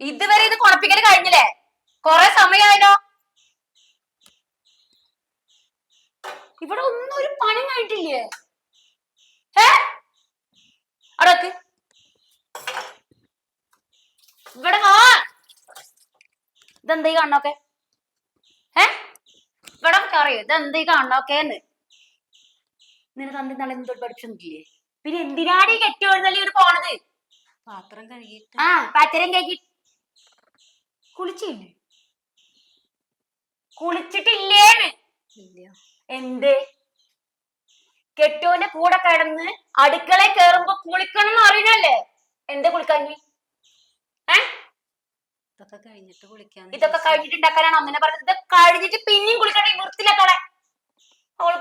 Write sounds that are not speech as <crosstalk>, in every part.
ഇതുവരെ ഇത് കുഴപ്പിക്കൽ കഴിഞ്ഞില്ലേ? കൊറേ സമയമായല്ലോ ഇവിടെ ഒന്നും ഒരു പണി കഴിഞ്ഞിട്ടില്ലേ? ഏ അടക്ക് ഇവിടെ വാ. ഇതെന്തായി കാണണോക്കെ? ഏ ഇവിടെ അറിയോ? ഇതെന്തായി കാണണോക്കേന്ന്? നിന്നെ അന്തി നാളെ എന്തോ പഠിച്ചൊന്നില്ലേ പിന്നെ എന്തിനാടി കെട്ടി എഴുന്നള്ളി ഒരു പോണത്? പാത്രം കഴുകി ആ പാത്രം കേക്കി കുളിച്ചില്ലേ? കുളിച്ചിട്ടില്ലേന്ന്. എന്ത്? കെട്ടുവിന്റെ കൂടെ കിടന്ന് അടുക്കളയിൽ കേറുമ്പോ കുളിക്കണം എന്ന് അറിയണല്ലേ എന്താ കുളിക്കാഞ്ഞി ഏ? ഇതൊക്കെ കഴിഞ്ഞിട്ട് കുളിക്കാന്ന് ഇതൊക്കെ കഴിഞ്ഞിട്ടുണ്ടാക്കാനാണ് അമ്മനെ പറഞ്ഞത്. ഇത് കഴിഞ്ഞിട്ട് പിന്നെയും കുളിക്കണേ വൃത്തിലൊക്കെ അവൾ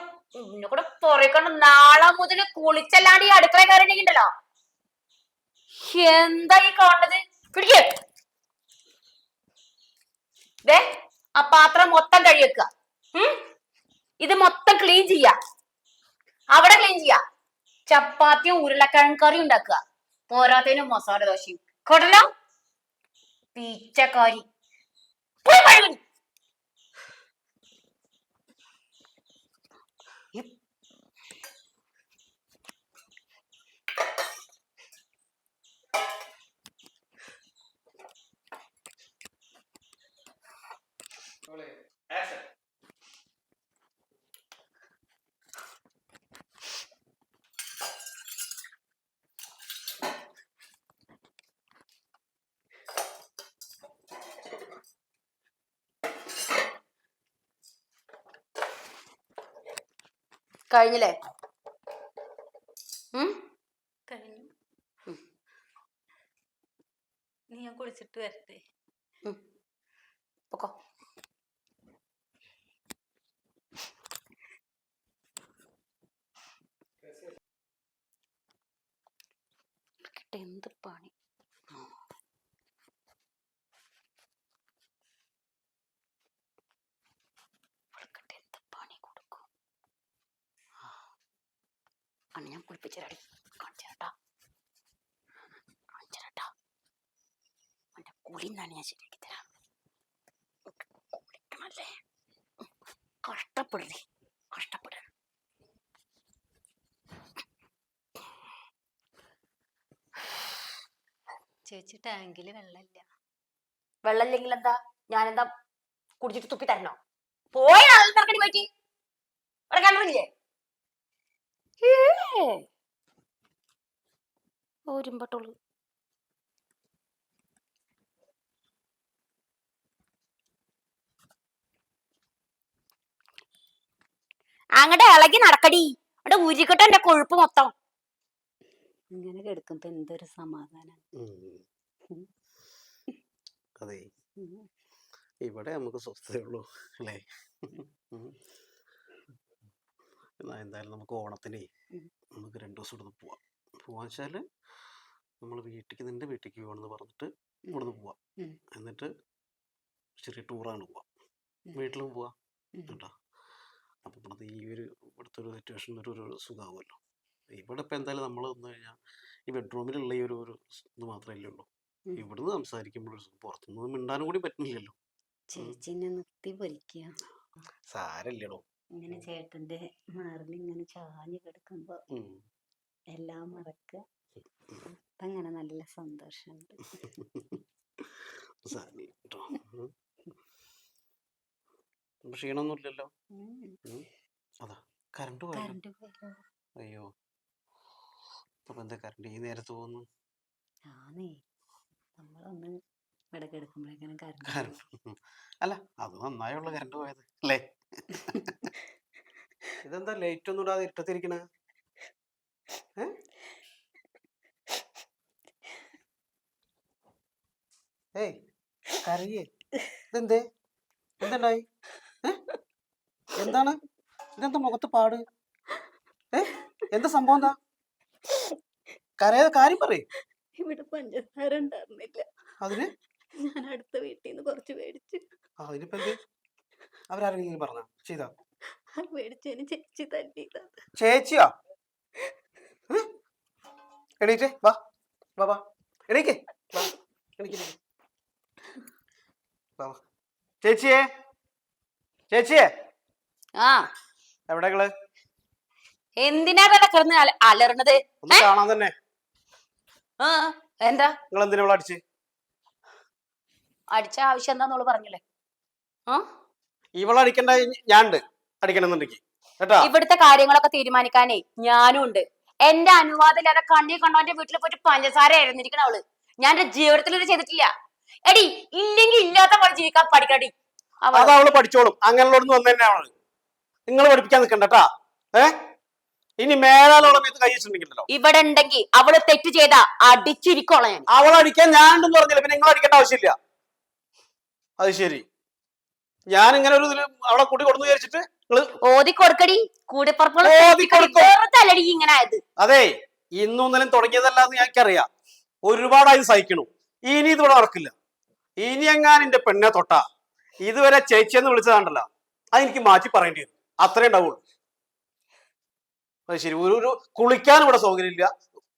പിന്നെ കൂടെ പൊറക്കണം നാളെ മുതൽ കുളിച്ചല്ലാണ്ട് ഈ അടുക്കള കയറിയിട്ടുണ്ടല്ലോ എന്താ ഈ കാണുന്നത്? പിടിക്ക് ദേ ആ പാത്രം മൊത്തം കഴിവെക്കുക ഇത് മൊത്തം ക്ലീൻ ചെയ്യ. അവിടെ ക്ലീൻ ചെയ്യ. ചപ്പാത്തിയും ഉരുളക്കിഴങ്ങ് കറിയും ഉണ്ടാക്കുക. പോരാത്തതിനും മസാല ദോശയും. കൊടലോ പീച്ചക്കാരി. പോയി. കഴിഞ്ഞില്ലേ? കഴിഞ്ഞു. നീ ഞാൻ കുളിച്ചിട്ട് വരട്ടെ. പൊക്കോ ഇവൾക്കിട്ട് എന്ത് പണി ഇവൾക്കിട്ട് എന്ത് പണി കൊടുക്കും ആ. അന്ന് ഞാൻ കുളിപ്പിച്ചരടി കാണിച്ചേട്ടാ കാണിച്ചേട്ടാ അവന്റെ കുളി എന്നാണ് ഞാൻ ശരിയാക്കി തരാം. കുളിക്കണല്ലേ? കഷ്ടപ്പെടേ കഷ്ടപ്പെട. ചേച്ചി ടാങ്കിൽ വെള്ളമില്ല. വെള്ളമില്ലെങ്കിൽ എന്താ ഞാനെന്താ കുടിച്ചിട്ട് തുപ്പി തരണോ? പോയി ആൾക്കാർക്കടി പറ്റി ഇവിടെ കണ്ടില്ലേ ഓരുമ്പട്ടുള്ളു അങ്ങടെ ഇളകി നടക്കടി. അവിടെ ഉരുക്കട്ടെ എന്റെ കൊഴുപ്പ് മൊത്തം. ഇങ്ങനെ കിടക്കുമ്പോ എന്തൊരു സമാധാനം. അതെ. ഇവിടെ നമുക്ക് സ്വസ്ഥതയുള്ളൂ അല്ലേ. എന്നാ എന്തായാലും നമുക്ക് ഓണത്തിന് നമുക്ക് രണ്ടു ദിവസം ഇവിടുന്ന് പോവാം. പോവാന്ന് വെച്ചാൽ നമ്മൾ വീട്ടിലേക്ക് നിന്റെ വീട്ടിലേക്ക് പോകണമെന്ന് പറഞ്ഞിട്ട് ഇവിടുന്ന് പോവാം. എന്നിട്ട് ചെറിയ ടൂറാണ് പോവാം. വീട്ടിലും പോവാം. കേട്ടോ. അപ്പം ഇവിടുത്തെ ഈ ഒരു ഇവിടുത്തെ ഒരു സിറ്റുവേഷൻ ഒരു ഒരു സുഖമാവുമല്ലോ. ഇവിടെ ഇപ്പം എന്തായാലും നമ്മൾ വന്നു കഴിഞ്ഞാൽ ഈ ബെഡ്റൂമിലുള്ള ഈ ഒരു ഒരു ഇത് മാത്രമല്ലേ ഉള്ളൂ. ഇവിടുന്ന് സംസാരിക്കുമ്പോൾ പുറത്തുനിന്ന് മിണ്ടാനും കൂടി പറ്റുന്നില്ലല്ലോ. ചേച്ചിനെ നിർത്തി പൊരിക്കുക സാരല്ലേടോ. ഇങ്ങനെ ചേട്ടന്റെ മാറിൽ ഇങ്ങനെ ചാഞ്ഞു കിടക്കുമ്പോ. എല്ലാം മറക്കുക. അങ്ങനെ നല്ല സന്തോഷമുണ്ട്. ഇപ്പൊ ക്ഷീണമൊന്നുമില്ലല്ലോ. അതാ കറണ്ട് കറണ്ട് അയ്യോ. അപ്പൊ എന്താ കറണ്ട്? ഈ നേരത്ത് പോകുന്നു. ആണേ നമ്മളൊന്ന് ഇവിടെ കിടക്കുമ്പോഴേക്കാണ് കറണ്ട് കറണ്ട് അല്ല അത് നന്നായുള്ള കറണ്ട് പോയത്. അല്ലേ? <laughs> ഇതെന്താ ലൈറ്റ് ഒന്നും ഇടാതെ ഇട്ടത്തിരിക്കണ ഏയ് കറിയേ ഇതെന്തേ? എന്തുണ്ടായി? എന്താണ്? ഇതെന്താ മുഖത്ത് പാട്? ഏ? എന്താ സംഭവം എന്താ? കരയാതെ കാര്യം പറയേ. ഇവിടെ പഞ്ചസാര ഉണ്ടായിരുന്നില്ല. അതിന്? ഞാൻ അടുത്ത വീട്ടിൽ നിന്ന് കുറച്ച് മേടിച്ചു. ഇതിപ്പോ എന്ത്? അവരാരെങ്കിലും പറഞ്ഞ? ചെയ്താ? ആ മേടിച്ചതിന് ചേച്ചി തല്ലിയതാ. ചേച്ചിയാ? എണീറ്റേ വാ വാ വാ. എണീക്ക് വാ എണീക്ക് എണീക്ക്. വാ, വാ. ചേച്ചിയെ ചേച്ചിയെ. ആ. എവിടെ എന്തിനാ ഇവിടെ കിടന്ന് അല- അലറണത്? ഒന്ന് കാണാൻ തന്നെ. ആ എന്താ? നിങ്ങൾ എന്തിനാ ഇവിടെ അടിച്ച്? അടിച്ച ആവശ്യം എന്താന്നോൾ പറഞ്ഞില്ലേ? ആ? ഇവളെ അടിക്കണ്ട ഞാൻ ഉണ്ട് അടിക്കണമെന്നുണ്ടെങ്കിൽ കേട്ടാ? ഇവിടുത്തെ കാര്യങ്ങളൊക്കെ തീരുമാനിക്കാനേ ഞാനും ഉണ്ട്. എന്റെ അനുവാദം ഇല്ലാതെ കണ്ണി കണ്ടോന്റെ വീട്ടിൽ പോയിട്ട് പഞ്ചസാര ആയിരുന്നിരിക്കണ അവൾ. ഞാൻ എന്റെ ജീവിതത്തിൽ ഇത് ചെയ്തിട്ടില്ല. എടി ഇല്ലെങ്കിൽ ഇല്ലാത്ത പോലെ ജീവിക്കാൻ പഠിക്കടി. അവൾ. അത് അവൾ പഠിച്ചോളും. അങ്ങനെയുള്ളോടന്ന് വന്നു തന്നെ അവൾ. നിങ്ങൾ പഠിപ്പിക്കാൻ നിൽക്കണ്ടട്ടാ ഏ? ഇനി മേലാലോളം ഇത് കൈ വെച്ചിട്ടുണ്ടെങ്കിലോ ഇവിടെ ഉണ്ടെങ്കിൽ അവൾ തെറ്റ് ചെയ്ത അടിച്ചിരിക്കോളാം ഞാൻ. അവൾ അടിക്കാൻ ഞാൻ ഉണ്ടെന്ന് പറഞ്ഞില്ല. പിന്നെ നിങ്ങൾ അടിക്കേണ്ട ആവശ്യമില്ല. അത് ശരി. ഞാൻ ഇങ്ങനെ ഒരു അവളെ കൂട്ടി കൊടുന്നു വിചാരിച്ചിട്ട് ഓതി കൊടുക്കടി. ഇങ്ങനെ ആയത് അതെ ഇന്നും ഇന്നലും തുടങ്ങിയതല്ല എന്ന് ഞങ്ങൾക്കറിയാം ഒരുപാടായി സഹിക്കണു. ഇനി ഇതിവിടെ നടക്കില്ല. ഇനി എങ്ങാൻ എന്റെ പെണ്ണെ തൊട്ടാ. ഇതുവരെ ചേച്ചിയെന്ന് വിളിച്ചതാണ്ടല്ലോ അതെനിക്ക് മാറ്റി പറയേണ്ടി വരും. അത്രേ ഉണ്ടാവുള്ളൂ. അത് ശരി. ഒരു ഒരു കുളിക്കാൻ ഇവിടെ സൗകര്യമില്ല.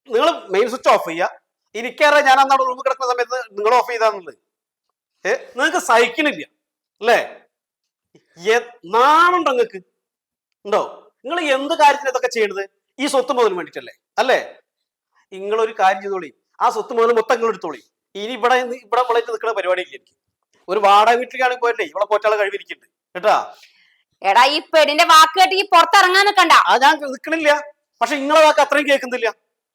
നിങ്ങൾ മെയിൻ സ്വിച്ച് ഓഫ് ചെയ്യുക എനിക്കറിയാം ഞാൻ അന്നാണ് റൂമിൽ കിടക്കുന്ന സമയത്ത് നിങ്ങൾ ഓഫ് ചെയ്താന്നുള്ളത്. ഏ നിങ്ങൾക്ക് സഹിക്കണില്ല. അല്ലേ? നാണുണ്ടോ നിങ്ങൾക്ക് ഉണ്ടോ? നിങ്ങൾ എന്ത് കാര്യത്തിന് ഇതൊക്കെ ചെയ്യണത്? ഈ സ്വത്ത് മുതൽ വേണ്ടിട്ടല്ലേ അല്ലേ? നിങ്ങളൊരു കാര്യം ചെയ്തോളി. ആ സ്വത്ത് മുതൽ മൊത്തം നിങ്ങൾ എടുത്തോളി. ഇനി ഇവിടെ ഇവിടെ മുളയിട്ട് നിൽക്കുന്ന പരിപാടിയില്ല എനിക്ക്? ഒരു വാടക വീട്ടിലേക്കാണെങ്കിൽ പോയല്ലേ ഇവിടെ പോറ്റാളെ കഴിവിരിക്കുന്നുണ്ട് കേട്ടാ? എടാ ഈ പെണ്ണിന്റെ വാക്ക് കേട്ട് ഈ പുറത്തിറങ്ങാൻ നിൽക്കണ്ട ആ ഞാൻ നിൽക്കണില്ല പക്ഷെ നിങ്ങളെ വാക്ക് അത്രയും കേൾക്കുന്നില്ല.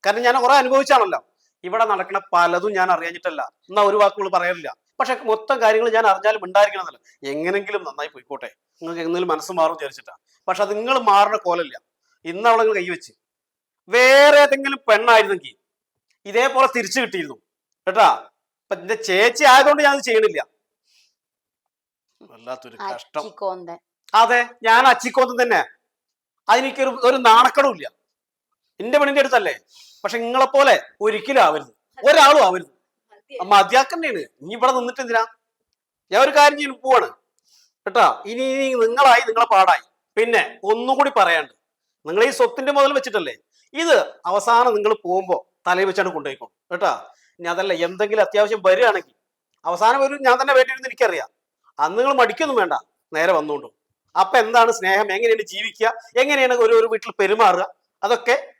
കാരണം ഞാൻ കുറെ അനുഭവിച്ചാണല്ലോ. ഇവിടെ നടക്കുന്ന പലതും ഞാൻ അറിയാഞ്ഞിട്ടല്ല. എന്നാ ഒരു വാക്കുകൾ പറയാറില്ല? പക്ഷെ മൊത്തം കാര്യങ്ങൾ ഞാൻ അറിഞ്ഞാലും ഉണ്ടായിരിക്കണമെന്നില്ല എങ്ങനെങ്കിലും നന്നായി പോയിക്കോട്ടെ. നിങ്ങൾക്ക് എന്തെങ്കിലും മനസ്സ് മാറും വിചാരിച്ചിട്ടാ. പക്ഷെ അത് നിങ്ങൾ മാറുന്ന കോലല്ല. ഇന്ന് അവളെ നിങ്ങൾ കൈവച്ച്. വേറെ ഏതെങ്കിലും പെണ്ണായിരുന്നെങ്കിൽ ഇതേപോലെ തിരിച്ചു കിട്ടിയിരുന്നു. കേട്ടാ? അപ്പൊ എന്റെ ചേച്ചി ആയതുകൊണ്ട് ഞാൻ അത് ചെയ്യണില്ല. വല്ലാത്തൊരു കഷ്ടം. അതെ ഞാൻ അച്ചിക്കോന്ത തന്നെ. അതെനിക്കൊരു ഒരു നാണക്കടവും ഇല്ല. എന്റെ പെണ്ണിന്റെ അടുത്തല്ലേ? പക്ഷെ നിങ്ങളെ പോലെ ഒരിക്കലും ആവരുത്. ഒരാളും ആവരുത്. മതിയാക്കന്നെയാണ് നീ ഇവിടെ നിന്നിട്ട് എന്തിനാ ഞാൻ ഒരു കാര്യം ചെയ്യുന്നു പോവാണ്. കേട്ടോ? ഇനി ഇനി നിങ്ങളായി നിങ്ങളെ പാടായി. പിന്നെ ഒന്നുകൂടി പറയാണ്ട് നിങ്ങൾ ഈ സ്വത്തിന്റെ മുതൽ വെച്ചിട്ടല്ലേ? ഇത് അവസാനം നിങ്ങൾ പോകുമ്പോ തലയിൽ വെച്ചാണ് കൊണ്ടുപോയിക്കോ. കേട്ടോ? ഇനി അതല്ല എന്തെങ്കിലും അത്യാവശ്യം വരികയാണെങ്കിൽ അവസാനം ഒരു ഞാൻ തന്നെ വേണ്ടിയിരുന്ന് എനിക്കറിയാം. അന്ന് നിങ്ങൾ മടിക്കൊന്നും വേണ്ട. നേരെ വന്നുകൊണ്ടു അപ്പൊ എന്താണ് സ്നേഹം? എങ്ങനെയാണ് ജീവിക്കുക? എങ്ങനെയാണ് ഒരു ഒരു വീട്ടിൽ പെരുമാറുക? അതൊക്കെ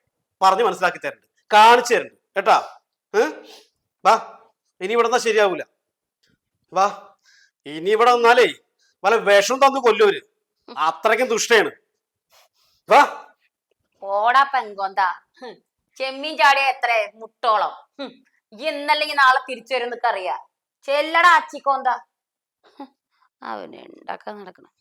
പറഞ്ഞ് മനസ്സിലാക്കി തരുന്നുണ്ട് കാണിച്ചു തരുന്നുണ്ട് കേട്ടാ? ഏ? വാ. ഇനി ഇവിടെ നിന്നാ ശരിയാവൂല. വാ. ഇനി ഇവിടെ വന്നാലേ വല്ല വിഷം തന്നു കൊല്ലൂര് അത്രയ്ക്കും ദുഷ്ടയാണ്. വാ. ഓടാ പെങ്കോന്ത. ചെമ്മീൻ ചാടിയ എത്ര? മുട്ടോളം. ഇന്നല്ലെങ്കിൽ ഈ എന്നല്ലെങ്കിൽ നാളെ തിരിച്ചു വരും എന്നൊക്കെ അറിയാ. ചെല്ലടാ അച്ചിക്കോന്ത. അവന് ഉണ്ടാക്കാൻ നടക്കണം?